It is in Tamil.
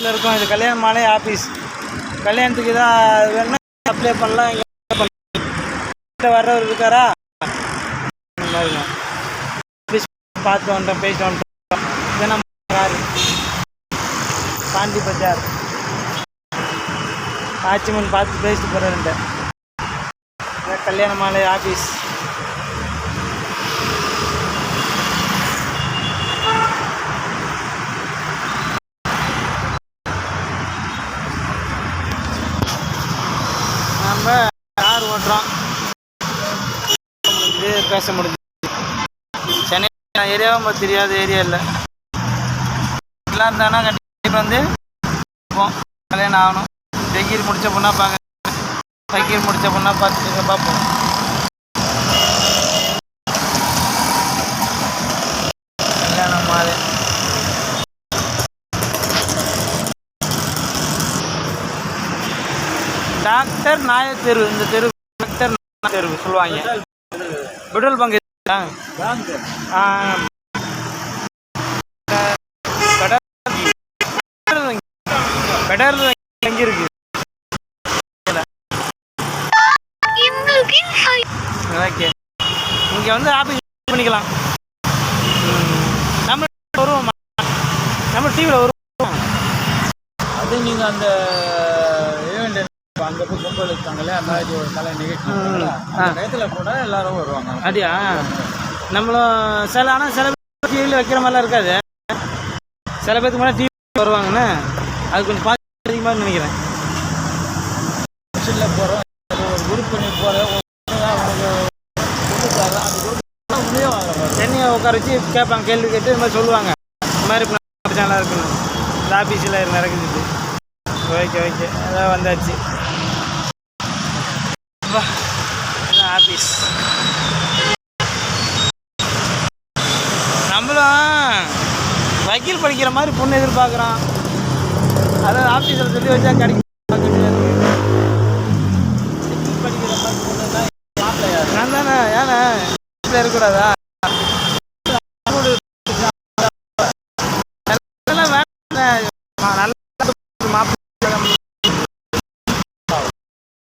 ஆஃபீஸில் இருக்கும். இது கல்யாண மாலை ஆஃபீஸ் கல்யாணத்துக்கு தான் வேணும்னா அப்ளை பண்ணலாம். இங்க பண்ணலாம். வர்றவர் இருக்காரா? ஆஃபீஸ் பார்த்து வந்துட்டோம் பேசிட்டு வந்துட்டோம். தினம் பாண்டி பஜார். ஆச்சிமன் பார்த்து பேசிட்டு போகிறேன்ட்டு கல்யாண மாலை ஆஃபீஸ் நம்ம கார் ஓட்டுறோம் முடிஞ்சு பேச முடிஞ்சு. சென்னை ஏரியாவும் தெரியாத ஏரியா இல்லை. எல்லாம் இருந்தானா கண்டிப்பாக வந்து கல்யாணம் ஆகணும். டிகிரி முடிச்ச பொண்ணா பார்க்க டிகிரி முடிச்ச பொண்ணா பார்த்து பார்ப்போம் கல்யாணம் மாலை டாக்டர் நாய தெரு இந்த தெரு டாக்டர் நாயர் தெரு சொல்லுவாங்க. பெட்ரோல் பங்கு ஆ. பெடர் எங்கே இருக்கு? ஓகே இங்க வந்து ஆஃபீஸ் பண்ணிக்கலாம். நம்ம வருவோம்? நம்ம டிவியில் வருவோம்? அது நீங்கள் அந்த ஈவெண்ட் அங்கே போய் கும்பல் இருக்காங்களே அந்த மாதிரி ஒரு கலை நிகழ்ச்சி. அந்த டயத்தில் கூட எல்லாரும் வருவாங்க. அப்படியா? நம்மளும் சில ஆனால் சில டிவியில் வைக்கிற மாதிரிலாம் இருக்காது. சில பேருக்கு மேலே டிவி வருவாங்கன்னு அது கொஞ்சம் பார்த்து அதிகமாக நினைக்கிறேன். பஸ்ஸில் போகிறோம் ஒரு குரூப் பண்ணி வாங்க சென்னையை உட்கார வச்சு கேட்பாங்க கேள்வி கேட்டு இது மாதிரி சொல்லுவாங்க. இந்த மாதிரி பிரச்சனை இருக்கணும். இந்த ஆஃபீஸில் நடக்குது. Okay okay. அதான் வந்தாச்சு. வா இதான் நம்மளும் வக்கீல் படிக்கிற மாதிரி பொண்ணு எதிர்பார்க்குறோம் அதான் ஆஃபீஸில் சொல்லி வச்சா கிடைக்கும் படிக்கிற மாதிரி நான் தானே ஏண்ணே இருக்கக்கூடாதா?